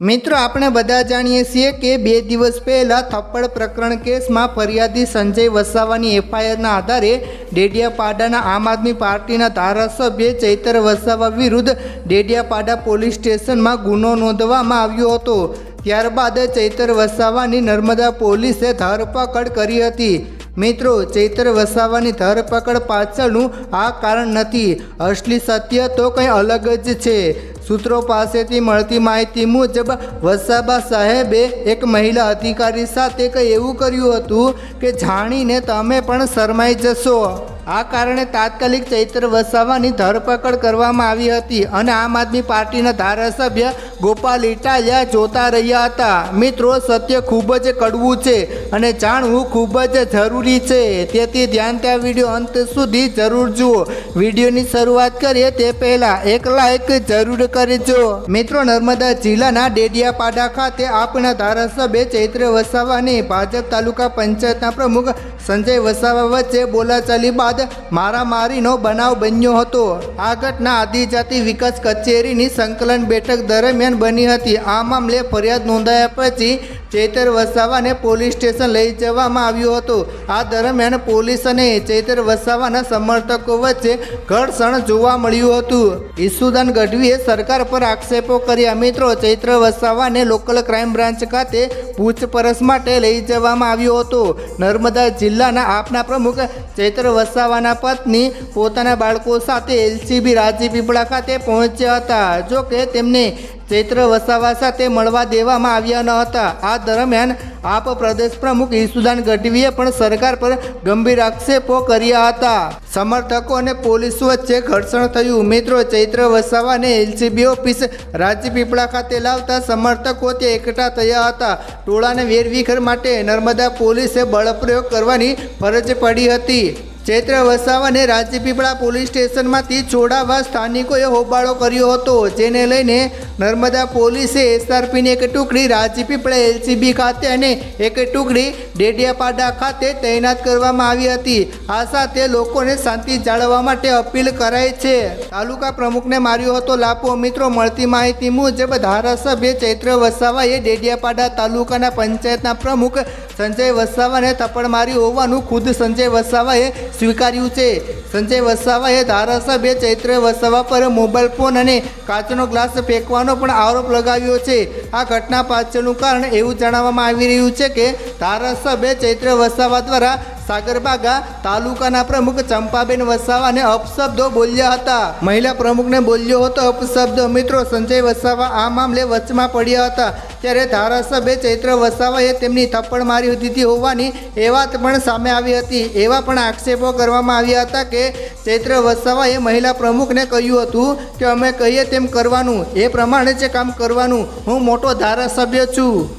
મિત્રો, આપણે બધા જાણીએ છીએ કે બે દિવસ પહેલાં થપ્પડ પ્રકરણ કેસમાં ફરિયાદી સંજય વસાવાની એફઆઈઆરના આધારે ડેડિયાપાડાના આમ આદમી પાર્ટીના ધારાસભ્ય ચૈતર વસાવા વિરુદ્ધ ડેડિયાપાડા પોલીસ સ્ટેશનમાં ગુનો નોંધવામાં આવ્યો હતો. ત્યારબાદ ચૈતર વસાવાની નર્મદા પોલીસે ધરપકડ કરી હતી. મિત્રો, ચૈતર વસાવાની ધરપકડ પાછળનું આ કારણ નથી. અસલી સત્ય તો કંઈ અલગ જ છે. સૂત્રો પાસેથી મળતી માહિતી મુજબ, વસાબા સાહેબે એક મહિલા અધિકારી સાથે કંઈ એવું કર્યું હતું કે જાણીને તમે પણ શરમાઈ જશો? આ કારણે તાત્કાલિક ચૈત્ર વસાવાની ધરપકડ કરવામાં આવી હતી અને આમ આદમી પાર્ટીના ધારાસભ્ય ગોપાલ ઇટાલિયા જોતા રહ્યા હતા. મિત્રો, સત્ય ખૂબ જ કડવું છે અને જાણવું ખૂબ જ જરૂરી છે. તેથી ધ્યાન ત્યાં વીડિયો અંત સુધી જરૂર જુઓ. વિડીયોની શરૂઆત કરીએ તે પહેલાં એક લાઈક જરૂર કરજો. મિત્રો, નર્મદા જિલ્લાના ડેડિયાપાડા ખાતે આપણા ધારાસભ્ય ચૈત્ર વસાવાની ભાજપ તાલુકા પંચાયતના પ્રમુખ સંજય વસાવા વચ્ચે બોલાચાલી બાદ મારામારીનો બનાવ બન્યો હતો. આ ઘટના આદિજાતિ વિકાસ કચેરીની સંકલન બેઠક દરમિયાન બની હતી. આ મામલે ફરિયાદ નોંધાયા પછી ચૈતર વસાવાને પોલીસ સ્ટેશન લઈ જવામાં આવ્યો હતો. આ દરમિયાન પોલીસ અને ચૈતર વસાવાના સમર્થકો વચ્ચે ઘર્ષણ જોવા મળ્યું હતું. ઈસુદાન ગઢવીએ સરકાર પર આક્ષેપો કર્યા. મિત્રો, ચૈત્ર વસાવાને લોકલ ક્રાઇમ બ્રાન્ચ ખાતે પૂછપરછ માટે લઈ જવામાં આવ્યો હતો. નર્મદા જિલ્લાના આપના પ્રમુખ ચૈત્ર વસાવાના પત્ની પોતાના બાળકો સાથે એલસીબી રાજીપીપળા ખાતે પહોંચ્યા હતા. જો કે તેમને ચૈત્ર વસાવા સાથે મળવા દેવામાં આવ્યા ન હતા. આ દરમિયાન આપ પ્રદેશ પ્રમુખ ઈસુદાન ગઢવીએ પણ સરકાર પર ગંભીર આક્ષેપો કર્યા હતા. સમર્થકો અને પોલીસ વચ્ચે ઘર્ષણ થયું. મિત્રો ચૈત્ર વસાવાને એલસીબી ઓફિસ રાજપીપળા ખાતે લાવતા સમર્થકો તે એકઠા થયા હતા. ટોળાને વેરવિખેર માટે નર્મદા પોલીસે બળપ્રયોગ કરવાની ફરજ પડી હતી. ચૈત્ર વસાવાને રાજપીપળા પોલીસ સ્ટેશનમાંથી છોડાવવા સ્થાનિકોએ હોબાળો કર્યો હતો. જેને લઈને નર્મદા પોલીસે એસઆરપીની એક ટુકડી રાજપીપળા એલસીબી ખાતે અને એક ટુકડી ડેડિયાપાડા ખાતે તૈનાત કરવામાં આવી હતી. આ સાથે લોકોને શાંતિ જાળવવા માટે અપીલ કરાઈ છે. તાલુકા પ્રમુખને માર્યો હતો લાપો. મિત્રો, મળતી માહિતી મુજબ ધારાસભ્ય ચૈત્ર વસાવાએ ડેડિયાપાડા તાલુકાના પંચાયતના પ્રમુખ સંજય વસાવાને થપ્પડ મારી હોવાનું ખુદ સંજય વસાવાએ સ્વીકાર્યું છે. સંજય વસાવાએ ધારાસભ્ય ચૈત્ર વસાવા પર મોબાઈલ ફોન અને કાચનો ગ્લાસ ફેંકવાનો પણ આરોપ લગાવ્યો છે. આ ઘટના પાછળનું કારણ એવું જણાવવામાં આવી રહ્યું છે કે ધારાસભ્ય ચૈત્ર વસાવા દ્વારા સાગરબાગા તાલુકાના પ્રમુખ ચંપાબેન વસાવાને અપશબ્દો બોલ્યા હતા. મહિલા પ્રમુખને બોલ્યો હતો, અપશબ્દ મિત્રો, સંજય વસાવા આ મામલે વચમાં પડ્યા હતા. ત્યારે ધારાસભ્ય ચૈત્ર વસાવાએ તેમની થપ્પડ મારી દીધી હોવાની એ વાત પણ સામે આવી હતી. એવા પણ આક્ષેપો કરવામાં આવ્યા હતા કે ચૈત્ર વસાવાએ મહિલા પ્રમુખને કહ્યું હતું કે અમે કહીએ તેમ કરવાનું. એ પ્રમાણે જ કામ કરવાનું. હું મોટો ધારાસભ્ય છું.